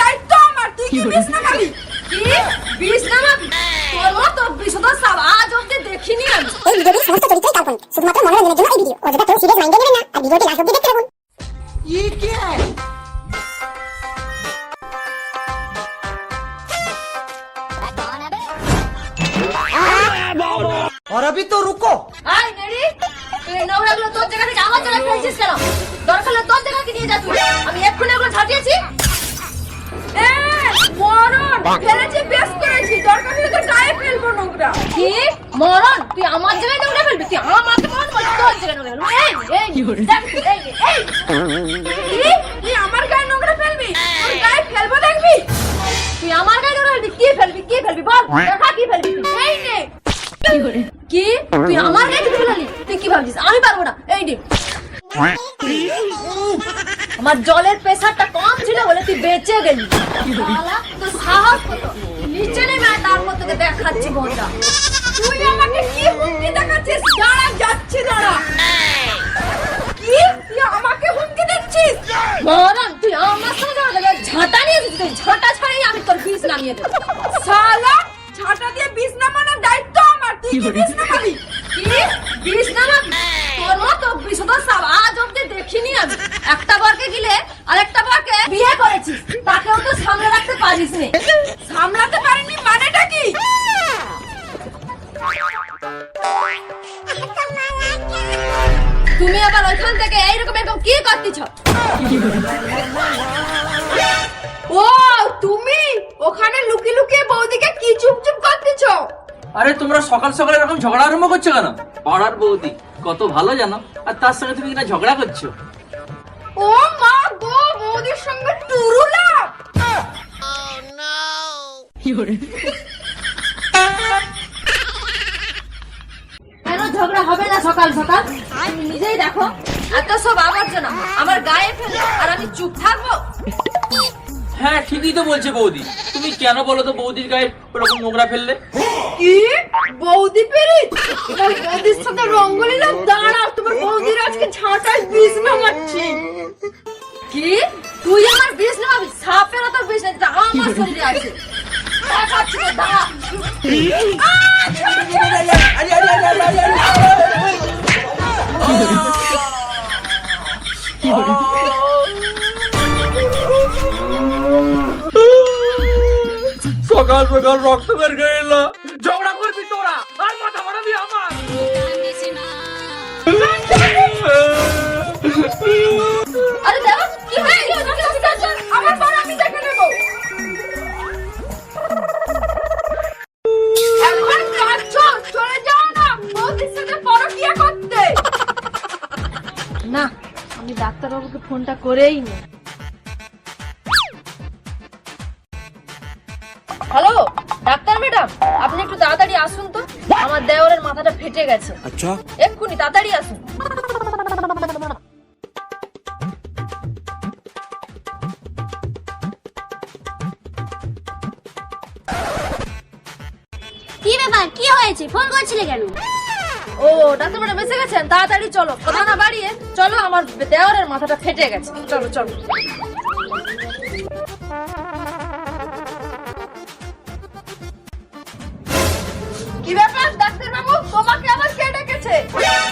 দায়িত্ব আমার। কি আজ অব্দি দেখিনি আমি। এই ভিডিওটি সমস্ত শুধুমাত্র মনোরঞ্জনের জন্য এই ভিডিও। অযথা কেউ সিরিয়াস মাইন্ডে নেবেন না। আর ভিডিওটি লাস্ট অব্দি দেখতে থাকুন। ই কে? और अभी तो रुको আই নেড়ি তুই এই নোংরাগুলো তোর জায়গা থেকে আমার জায়গায় ফেলছিস কেন দরকার হলে তোর জায়গাকে নিয়ে যা তুই আমি এক্ষুনি এগুলো ঝাঁটিয়েছি এ মরণ ফেলেছি বেশ করেছি দরকার হলে তো গায়ে ফেলবো নোংরা কি মরণ তুই আমার জায়গায় নোংরা ফেলবি তুই আমাকে মরণ বলছিস তোর জায়গায় নোংরা ফেলবি এই এই দেখ, এই এই কি তুই আমার গায়ে নোংরা ফেলবি তোর গায়ে ফেলবো দেখবি তুই আমার গায়ে নোংরা ফেলবি কি ফেলবি কি ফেলবি বল দেখা কি ফেলবি তুই এই নে কি? তুই আমার তুই কি ভাবছিস? আমি পারব না। এই ডিম আমার জলের প্রেসারটা কম ছিল বলে তুই বেঁচে গেলি। নিচে নেমে দেখাচ্ছি মজা। তুই আমাকে হুমকি দেখাচ্ছিস? তুই আমাকে হুমকি দিচ্ছিস? ঝাঁটা নিয়ে আমি তোর বিষ নামিয়ে দেবো। আজ অব্দি দেখিনি আমি। একটা বারকে গিলে আরেকটা বারকে বিয়ে করেছিস, তাকেও তো সামলে রাখতে পারিস সামলাতে আরে তোমরা সকাল সকাল এরকম ঝগড়া আরম্ভ করছ কেন? পাড়ার বৌদি কত ভালো জানো। আর তার সঙ্গে তুমি কিনা ঝগড়া করছ? ও মা গো বৌদির সঙ্গে টুরুলা। কেন ঝগড়া হবে না সকাল সকাল? তুমি নিজেই দেখো। এত সব আমার জন্য। আমার গায়ে ফেলে আর আমি চুপ থাকব? হ্যাঁ ঠিকই তো বলছে বৌদি। তুমি কেন বলো তো বৌদির গায়ে ওরকম নোংরা ফেললে? কি? বৌদি পেরিত তোমার বৌদির সাথে রঙ্গলি না? দাঁড়া তোমার বৌদির আজকে ঝাঁটায় বিষ নামাচ্ছি। কি? তুই আমার বিষ নামাবি? সাপের তো বিষ নেই যেটা আমার শরীরে আছে তো, সকাল সকাল রক্ত বের হয়ে সাথে পরকিয়া করতে। না আমি ডাক্তারবাবুকে ফোনটা করেই নি। হ্যালো ডাক্তার ম্যাডাম আপনি একটু তাড়াতাড়ি আসুন তো। আমার দেওরের মাথাটা ফেটে গেছে। আচ্ছা। এক্ষুনি তাড়াতাড়ি আসুন। কি ব্যাপার? কি হয়েছে? ফোন করছিলে কেন? ও ডাক্তার ম্যাডাম এসে গেছেন? তাড়াতাড়ি চলো। কথা না বাড়িয়ে চলো আমার দেওরের মাথাটা ফেটে গেছে। চলো চলো। কি ব্যাপার ডাক্তার বাবু তোমাকে আবার কে ডেকেছে?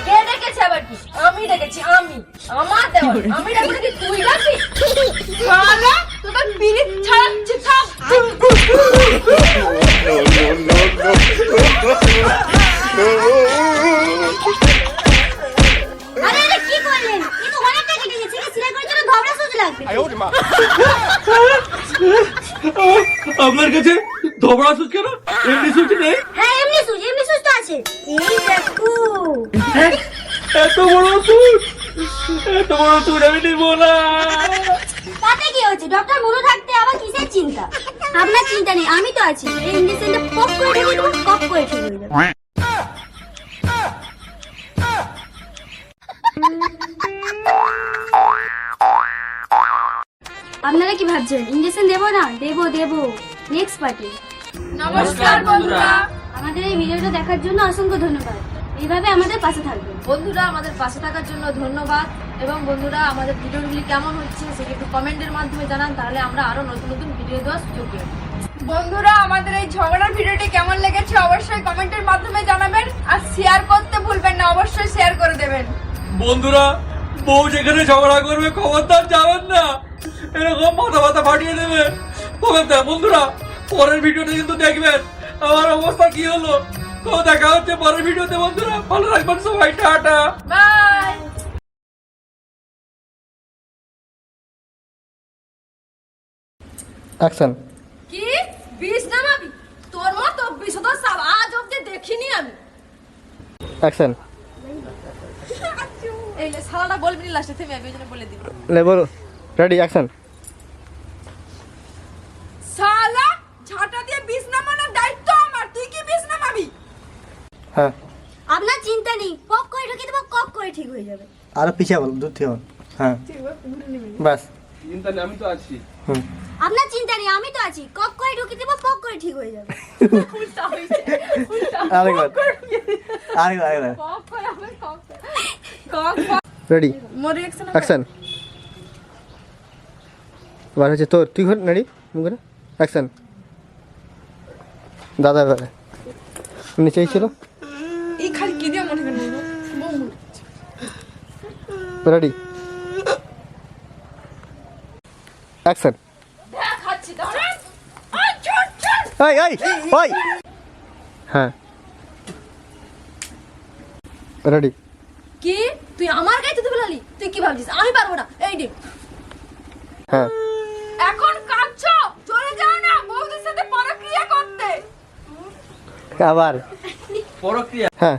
কে ডেকেছে আবার কি? আমি ডেকেছি আমি। আমার দেওয়ার। আমি ডাকলে কি তুই ডাকবি শালা তোকে পিরিত আপনার কাছে ধবড়া সুচ কেন? এমনি সুচ নেই? হ্যাঁ এমনি সুচ এমনি সুচ তো আছে। এই দেখো। এত বড় সুচ এত বড় সুচ আমি নিব না। তাতে কি হয়েছে ডক্টর মনে থাকতে আবার কিসের চিন্তা? আপনার চিন্তা নেই আমি তো আছি। এই ইঞ্জেকশনটা পপ করে ঢেলে দেবো পপ করে ঠিক হয়ে আপনারা কি ভাবছেন? ইঞ্জেকশন দেবো না? দেব দেবো। নেক্সট পার্টি নমস্কার বন্ধুরা। আমাদের এই ভিডিওটা দেখার জন্য অসংখ্য ধন্যবাদ। এইভাবে আমাদের পাশে থাকবেন। বন্ধুরা আমাদের পাশে থাকার জন্য ধন্যবাদ। এবং বন্ধুরা আমাদের ভিডিওগুলি কেমন হচ্ছে সেটা একটু কমেন্টের মাধ্যমে জানান তাহলে আমরা আরও নতুন নতুন ভিডিও দেওয়ার সুযোগ পেয়ে বন্ধুরা আমাদের এই ঝগড়ার ভিডিওটি কেমন লেগেছে অবশ্যই কমেন্টের মাধ্যমে জানাবেন আর শেয়ার করতে ভুলবেন না অবশ্যই শেয়ার করে দেবেন। বন্ধুরা বউ যেখানে ঝগড়া করবে খবরদার যাবেন না। এরকম মাথা মাথা ফাটিয়ে দেবে। খবরদার বন্ধুরা পরের ভিডিওটা কিন্তু দেখবেন আমার অবস্থা কি হলো। তো দেখা হচ্ছে পরের ভিডিওতে বন্ধুরা। ভালো রাখবেন সবাই টাটা। বাই। অ্যাকশন কি? বিষ নামাবি? তোর মতো বিশদ সাপ আজ অব্দি দেখিনি আমি। অ্যাকশন এই লে, শালাটা বলবি না লাস্টে থেমে আমি ওই জন্য বলে দিই লে বলো। রেডি অ্যাকশন শালা ঝাঁটা দিয়ে বিষ নামানোর দায়িত্ব আমার। তুই কি বিষ নামাবি? হ্যাঁ। আপনার চিন্তা নেই। পক করে ঢুকে দেবো কক করে ঠিক হয়ে যাবে। আরও পিছিয়ে বল দূর থেকে বল। হ্যাঁ। বাস চিন্তা নেই আমি তো আছি। হুম। আপনার চিন্তা নেই আমি তো আছি। কক করে ঢুকে দেবো পক করে ঠিক হয়ে যাবে। আরেকবার। আরেকবার আরেকবার। কক করে হবে কক করে। কক কক। রেডি মোর রিঅ্যাকশন অ্যাকশন এবার হচ্ছে তোর তুই ঘর রেডি মুখে অ্যাকশন দাদা এবারে নিচেই ছিল রেডি? অ্যাকশন হ্যাঁ। রেডি? কি? তুই আমার গাইতে তুই কি ভাবছিস? আমি পারব না। এই ডিম। হ্যাঁ এখন কাঁদছো চলে যাও না বৌদির সাথে পরক্রিয়া করতে আবার পরক্রিয়া? হ্যাঁ।